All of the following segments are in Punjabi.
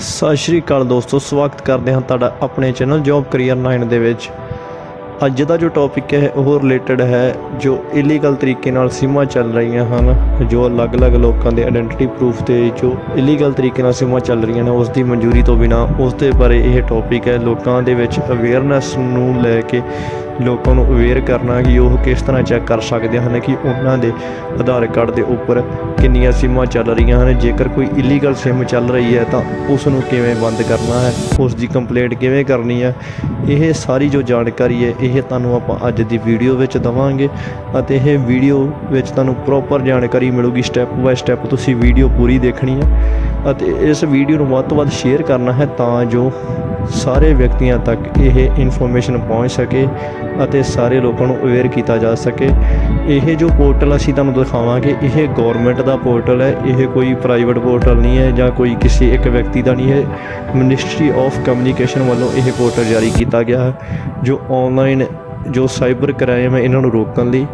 ਸਤਿ ਸ਼੍ਰੀ ਅਕਾਲ ਦੋਸਤੋ, ਸਵਾਗਤ ਕਰਦੇ ਹਾਂ ਤੁਹਾਡਾ ਆਪਣੇ ਚੈਨਲ ਜੌਬ ਕਰੀਅਰ 9 ਦੇ ਵਿੱਚ। ਅੱਜ ਦਾ ਜੋ ਟੌਪਿਕ ਹੈ, ਉਹ ਰਿਲੇਟਡ ਹੈ ਜੋ ਇਲੀਗਲ ਤਰੀਕੇ ਨਾਲ ਸੀਮਾ ਚੱਲ ਰਹੀਆਂ ਹਨ, ਜੋ ਅਲੱਗ-ਅਲੱਗ ਲੋਕਾਂ ਦੇ ਆਇਡੈਂਟੀਟੀ ਪ੍ਰੂਫ ਤੇ ਜੋ ਇਲੀਗਲ ਤਰੀਕੇ ਨਾਲ ਸੀਮਾ ਚੱਲ ਰਹੀਆਂ ਨੇ, ਉਸ ਦੀ ਮਨਜ਼ੂਰੀ ਤੋਂ ਬਿਨਾ ਉਸ ਦੇ ਬਾਰੇ ਇਹ ਟੌਪਿਕ ਹੈ। ਲੋਕਾਂ ਦੇ ਵਿੱਚ ਅਵੇਅਰਨੈਸ ਨੂੰ ਲੈ ਕੇ ਲੋਕਾਂ ਨੂੰ ਅਵੇਅਰ ਕਰਨਾ ਕਿ ਉਹ ਕਿਸ ਤਰ੍ਹਾਂ ਚੈੱਕ ਕਰ ਸਕਦੇ ਹਨ ਕਿ ਉਹਨਾਂ ਦੇ ਆਧਾਰ ਕਾਰਡ ਦੇ ਉੱਪਰ ਕਿੰਨੀਆਂ ਸਿਮਾਂ ਚੱਲ ਰਹੀਆਂ ਹਨ। ਜੇਕਰ ਕੋਈ ਇਲੀਗਲ ਸਿਮ ਚੱਲ ਰਹੀ ਹੈ ਤਾਂ ਉਸ ਨੂੰ ਕਿਵੇਂ ਬੰਦ ਕਰਨਾ ਹੈ? ਉਸ ਦੀ ਕੰਪਲੇਂਟ ਕਿਵੇਂ ਕਰਨੀ ਹੈ? ਇਹ ਸਾਰੀ ਜੋ ਜਾਣਕਾਰੀ ਹੈ, ਇਹ ਤੁਹਾਨੂੰ ਆਪਾਂ ਅੱਜ ਦੀ ਵੀਡੀਓ ਵਿੱਚ ਦਵਾਂਗੇ ਅਤੇ ਇਹ ਵੀਡੀਓ ਵਿੱਚ ਤੁਹਾਨੂੰ ਪ੍ਰੋਪਰ ਜਾਣਕਾਰੀ ਮਿਲੂਗੀ। ਸਟੈਪ ਬਾਏ ਸਟੈਪ ਤੁਸੀਂ ਵੀਡੀਓ ਪੂਰੀ ਦੇਖਣੀ ਹੈ ਅਤੇ ਇਸ ਵੀਡੀਓ ਨੂੰ ਵੱਧ ਤੋਂ ਵੱਧ ਸ਼ੇਅਰ ਕਰਨਾ ਹੈ ਤਾਂ ਜੋ ਸਾਰੇ ਵਿਅਕਤੀਆਂ ਤੱਕ ਇਹ ਇਨਫੋਰਮੇਸ਼ਨ ਪਹੁੰਚ ਸਕੇ ਅਤੇ ਸਾਰੇ ਲੋਕਾਂ ਨੂੰ ਅਵੇਅਰ ਕੀਤਾ ਜਾ ਸਕੇ। ਇਹ ਜੋ ਪੋਰਟਲ ਅਸੀਂ ਤੁਹਾਨੂੰ ਦਿਖਾਵਾਂਗੇ, ਇਹ ਗਵਰਨਮੈਂਟ ਦਾ ਪੋਰਟਲ ਹੈ। ਇਹ ਕੋਈ ਪ੍ਰਾਈਵੇਟ ਪੋਰਟਲ ਨਹੀਂ ਹੈ ਜਾਂ ਕੋਈ ਕਿਸੇ ਇੱਕ ਵਿਅਕਤੀ ਦਾ ਨਹੀਂ ਹੈ। ਮਿਨਿਸਟਰੀ ਆਫ ਕਮਿਊਨੀਕੇਸ਼ਨ ਵੱਲੋਂ ਇਹ ਪੋਰਟਲ ਜਾਰੀ ਕੀਤਾ ਗਿਆ ਹੈ, ਜੋ ਆਨਲਾਈਨ ਜੋ ਸਾਈਬਰ ਕ੍ਰਾਈਮ ਹੈ, ਇਹਨਾਂ ਨੂੰ ਰੋਕਣ ਲਈ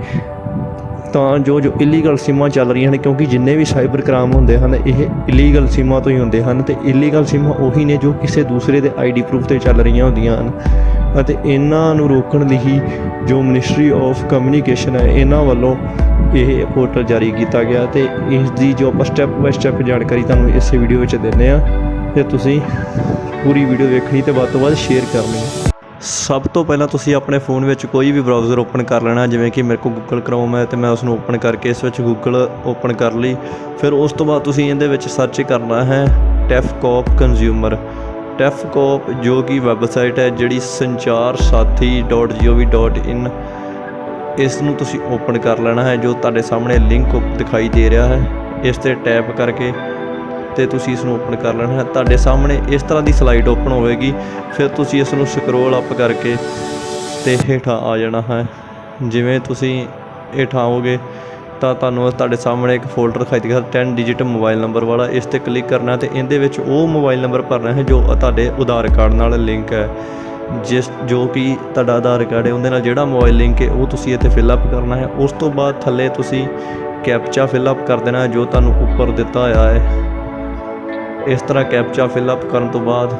ਤਾਂ ਜੋ ਜੋ ਇਲੀਗਲ ਸਿਮਾਂ ਚੱਲ ਰਹੀਆਂ ਹਨ ਕਿਉਂਕਿ ਜਿੰਨੇ ਵੀ ਸਾਈਬਰ ਕ੍ਰਾਈਮ ਹੁੰਦੇ ਹਨ, ਇਹ ਇਲੀਗਲ ਸਿਮਾਂ ਤੋਂ ਹੀ ਹੁੰਦੇ ਹਨ ਤੇ ਇਲੀਗਲ ਸਿਮਾਂ ਉਹੀ ਨੇ ਜੋ ਕਿਸੇ ਦੂਸਰੇ ਦੇ ਆਈਡੀ ਪ੍ਰੂਫ ਤੇ ਚੱਲ ਰਹੀਆਂ ਹੁੰਦੀਆਂ ਹਨ। ਅਤੇ ਇਹਨਾਂ ਨੂੰ ਰੋਕਣ ਲਈ ਹੀ ਜੋ ਮਿਨਿਸਟਰੀ ਆਫ ਕਮਿਊਨੀਕੇਸ਼ਨ ਹੈ, ਇਹਨਾਂ ਵੱਲੋਂ ਇਹ ਪੋਰਟਲ ਜਾਰੀ ਕੀਤਾ ਗਿਆ ਤੇ ਇਸ ਦੀ ਜੋ ਆਪਾਂ ਸਟੈਪ ਬਾਏ ਸਟੈਪ ਜਾਣਕਾਰੀ ਤੁਹਾਨੂੰ ਇਸੇ ਵੀਡੀਓ ਵਿੱਚ ਦਿੰਦੇ ਆ ਤੇ ਤੁਸੀਂ ਪੂਰੀ ਵੀਡੀਓ ਵੇਖਣੀ ਤੇ ਵੱਧ ਤੋਂ ਵੱਧ ਸ਼ੇਅਰ ਕਰਨੀ। ਸਭ ਤੋਂ ਪਹਿਲਾਂ ਤੁਸੀਂ ਆਪਣੇ ਫੋਨ ਵਿੱਚ ਕੋਈ ਵੀ ਬਰਾਊਜ਼ਰ ਓਪਨ ਕਰ ਲੈਣਾ, ਜਿਵੇਂ ਕਿ ਮੇਰੇ ਕੋਲ Google Chrome ਹੈ ਤੇ ਮੈਂ ਉਸ ਨੂੰ ਓਪਨ ਕਰਕੇ ਇਸ ਵਿੱਚ Google ਓਪਨ ਕਰ ਲਈ। ਫਿਰ ਉਸ ਤੋਂ ਬਾਅਦ ਤੁਸੀਂ ਇਹਦੇ ਵਿੱਚ ਸਰਚ ਕਰਨਾ ਹੈ ਟੈਫਕੋਪ ਕੰਜ਼ਿਊਮਰ ਟੈਫਕੋਪ ਜੋ ਕਿ ਵੈਬਸਾਈਟ ਹੈ ਜਿਹੜੀ sanchar-sathi.gov.in ਇਸ ਨੂੰ ਤੁਸੀਂ ਓਪਨ ਕਰ ਲੈਣਾ ਹੈ, ਜੋ ਤੁਹਾਡੇ ਸਾਹਮਣੇ ਲਿੰਕ ਦਿਖਾਈ ਦੇ ਰਿਹਾ ਹੈ। ਇਸ ਤੇ ਟੈਪ ਕਰਕੇ ਤੇ ਤੁਸੀਂ ਇਸ ਨੂੰ ਓਪਨ ਕਰ ਲੈਣਾ ਹੈ। ਤੁਹਾਡੇ ਸਾਹਮਣੇ ਇਸ ਤਰ੍ਹਾਂ ਦੀ ਸਲਾਈਡ ਓਪਨ ਹੋਵੇਗੀ। ਫਿਰ ਤੁਸੀਂ ਇਸ ਨੂੰ ਸਕਰੋਲ ਅਪ ਕਰਕੇ ਤੇ ਹੇਠਾਂ ਆ ਜਾਣਾ ਹੈ। ਜਿਵੇਂ ਤੁਸੀਂ ਹੇਠਾਂ ਆਓਗੇ, ਤਾਂ ਤੁਹਾਨੂੰ ਤੁਹਾਡੇ ਸਾਹਮਣੇ ਇੱਕ ਫੋਲਡਰ ਦਿਖਾਈ ਦੇਗਾ 10 ਡਿਜਿਟ ਮੋਬਾਈਲ ਨੰਬਰ ਵਾਲਾ। ਇਸ ਤੇ ਕਲਿੱਕ ਕਰਨਾ ਤੇ ਇਹਦੇ ਵਿੱਚ ਉਹ ਮੋਬਾਈਲ ਨੰਬਰ ਭਰਨਾ ਹੈ ਜੋ ਤੁਹਾਡੇ ਆਧਾਰ ਕਾਰਡ ਨਾਲ ਲਿੰਕ ਹੈ। ਜਿਸ ਜੋ ਕਿ ਤੁਹਾਡਾ ਆਧਾਰ ਕਾਰਡ ਹੈ, ਉਹਦੇ ਨਾਲ ਜਿਹੜਾ ਮੋਬਾਈਲ ਲਿੰਕ ਹੈ, ਉਹ ਤੁਸੀਂ ਇੱਥੇ ਫਿਲ ਅਪ ਕਰਨਾ ਹੈ। ਉਸ ਤੋਂ ਬਾਅਦ ਥੱਲੇ ਤੁਸੀਂ ਕੈਪਚਾ ਫਿਲ ਅਪ ਕਰ ਦੇਣਾ ਹੈ, ਜੋ ਤੁਹਾਨੂੰ ਉੱਪਰ ਦਿੱਤਾ ਹੋਇਆ ਹੈ। ਇਸ ਤਰ੍ਹਾਂ ਕੈਪਚਾ ਫਿਲ ਅਪ ਕਰਨ ਤੋਂ ਬਾਅਦ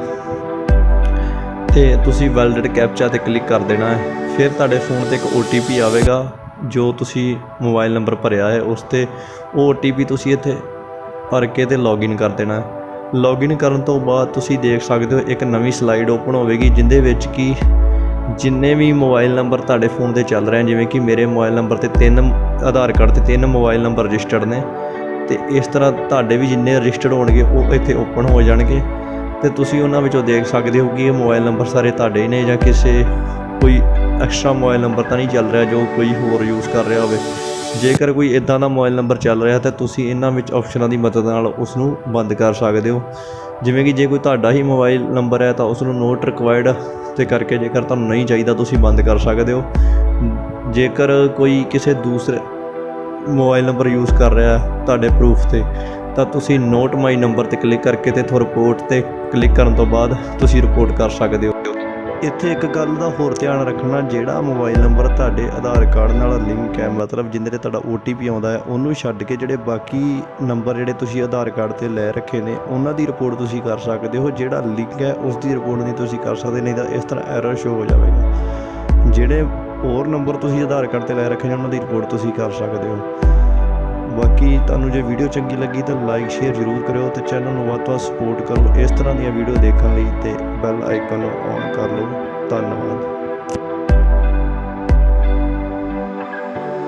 ਤੇ ਤੁਸੀਂ ਵੈਲਿਡੇਟ ਕੈਪਚਾ ਤੇ ਕਲਿੱਕ ਕਰ ਦੇਣਾ ਹੈ। ਫਿਰ ਤੁਹਾਡੇ ਫੋਨ ਤੇ ਇੱਕ OTP ਆਵੇਗਾ, ਜੋ ਤੁਸੀਂ ਮੋਬਾਈਲ ਨੰਬਰ ਭਰਿਆ ਹੈ, ਉਸ ਤੇ ਉਹ OTP ਤੁਸੀਂ ਇੱਥੇ ਭਰ ਕੇ ਤੇ ਲੌਗਇਨ ਕਰ ਦੇਣਾ ਹੈ। ਲੌਗਇਨ ਕਰਨ ਤੋਂ ਬਾਅਦ ਤੁਸੀਂ ਦੇਖ ਸਕਦੇ ਹੋ ਇੱਕ ਨਵੀਂ ਸਲਾਈਡ ਓਪਨ ਹੋਵੇਗੀ, ਜਿੰਦੇ ਵਿੱਚ ਕਿ ਜਿੰਨੇ ਵੀ ਮੋਬਾਈਲ ਨੰਬਰ ਤੁਹਾਡੇ ਫੋਨ ਤੇ ਚੱਲ ਰਹੇ ਜਿਵੇਂ ਕਿ ਮੇਰੇ ਮੋਬਾਈਲ ਨੰਬਰ ਤੇ ਤਿੰਨ, ਆਧਾਰ ਕਾਰਡ ਤੇ ਤਿੰਨ ਮੋਬਾਈਲ ਨੰਬਰ ਰਜਿਸਟਰਡ ਨੇ ਤੇ ਇਸ ਤਰ੍ਹਾਂ ਤੁਹਾਡੇ ਵੀ ਜਿੰਨੇ ਰਜਿਸਟਰਡ ਹੋਣਗੇ, ਉਹ ਇੱਥੇ ਓਪਨ ਹੋ ਜਾਣਗੇ। ਤੇ ਤੁਸੀਂ ਉਹਨਾਂ ਵਿੱਚੋਂ ਦੇਖ ਸਕਦੇ ਹੋ ਕਿ ਇਹ ਮੋਬਾਈਲ ਨੰਬਰ ਸਾਰੇ ਤੁਹਾਡੇ ਨੇ ਜਾਂ ਕਿਸੇ ਕੋਈ ਐਕਸਟਰਾ ਮੋਬਾਈਲ ਨੰਬਰ ਤਾਂ ਨਹੀਂ ਚੱਲ ਰਿਹਾ ਜੋ ਕੋਈ ਹੋਰ ਯੂਜ਼ ਕਰ ਰਿਹਾ ਹੋਵੇ। ਜੇਕਰ ਕੋਈ ਇਦਾਂ ਦਾ ਮੋਬਾਈਲ ਨੰਬਰ ਚੱਲ ਰਿਹਾ ਤਾਂ ਤੁਸੀਂ ਇਹਨਾਂ ਵਿੱਚ ਆਪਸ਼ਨਾਂ ਦੀ ਮਦਦ ਨਾਲ ਉਸ ਨੂੰ ਬੰਦ ਕਰ ਸਕਦੇ ਹੋ। ਜਿਵੇਂ ਕਿ ਜੇ ਕੋਈ ਤੁਹਾਡਾ ਹੀ ਮੋਬਾਈਲ ਨੰਬਰ ਹੈ ਤਾਂ ਉਸ ਨੂੰ ਨੋਟ ਰਿਕੁਆਇਰਡ ਤੇ ਕਰਕੇ ਜੇਕਰ ਤੁਹਾਨੂੰ ਨਹੀਂ ਚਾਹੀਦਾ ਤੁਸੀਂ ਬੰਦ ਕਰ ਸਕਦੇ ਹੋ। ਜੇਕਰ ਕੋਈ ਕਿਸੇ ਦੂਸਰੇ ਮੋਬਾਈਲ ਨੰਬਰ ਯੂਜ਼ ਕਰ ਰਿਹਾ ਤੁਹਾਡੇ ਪ੍ਰੂਫ ਤੇ, ਤਾਂ ਤੁਸੀਂ ਨੋਟ ਮਾਈ ਨੰਬਰ ਤੇ ਕਲਿੱਕ ਕਰਕੇ ਤੇ ਥੋ ਰਿਪੋਰਟ ਤੇ ਕਲਿੱਕ ਕਰਨ ਤੋਂ ਬਾਅਦ ਤੁਸੀਂ ਰਿਪੋਰਟ ਕਰ ਸਕਦੇ ਹੋ। ਇੱਥੇ ਇੱਕ ਗੱਲ ਦਾ ਹੋਰ ਧਿਆਨ ਰੱਖਣਾ, ਜਿਹੜਾ ਮੋਬਾਈਲ ਨੰਬਰ ਤੁਹਾਡੇ ਆਧਾਰ ਕਾਰਡ ਨਾਲ ਲਿੰਕ ਹੈ, ਮਤਲਬ ਜਿੰਦੇ ਤੇ ਤੁਹਾਡਾ OTP ਆਉਂਦਾ ਹੈ, ਉਹਨੂੰ ਛੱਡ ਕੇ ਜਿਹੜੇ ਬਾਕੀ ਨੰਬਰ ਜਿਹੜੇ ਤੁਸੀਂ ਆਧਾਰ ਕਾਰਡ ਤੇ ਲੈ ਰੱਖੇ ਨੇ, ਉਹਨਾਂ ਦੀ ਰਿਪੋਰਟ ਤੁਸੀਂ ਕਰ ਸਕਦੇ ਹੋ, ਜਿਹੜਾ ਲਿੰਕ ਹੈ, ਉਸ ਦੀ ਰਿਪੋਰਟ ਨਹੀਂ ਤੁਸੀਂ ਕਰ ਸਕਦੇ, ਨਹੀਂ ਤਾਂ ਇਸ ਤਰ੍ਹਾਂ ਐਰਰ ਸ਼ੋ ਹੋ ਜਾਵੇਗਾ। ਜਿਹੜੇ ਹੋਰ ਨੰਬਰ ਤੁਸੀਂ ਆਧਾਰ ਕਾਰਡ ਤੇ ਲੈ ਰੱਖੇ ਨੇ, ਉਹਨਾਂ ਦੀ ਰਿਪੋਰਟ ਤੁਸੀਂ ਕਰ ਸਕਦੇ ਹੋ। ਬਾਕੀ ਤੁਹਾਨੂੰ ਜੇ ਵੀਡੀਓ ਚੰਗੀ ਲੱਗੀ ਤਾਂ ਲਾਈਕ, ਸ਼ੇਅਰ ਜ਼ਰੂਰ ਕਰਿਓ ਤੇ ਚੈਨਲ ਨੂੰ ਵੱਧ ਤੋਂ ਵੱਧ ਸਪੋਰਟ ਕਰੋ। ਇਸ ਤਰ੍ਹਾਂ ਦੀਆਂ ਵੀਡੀਓ ਦੇਖਣ ਲਈ ਤੇ ਬੈਲ ਆਈਕਨ ਨੂੰ ਔਨ ਕਰ ਲਓ। ਧੰਨਵਾਦ।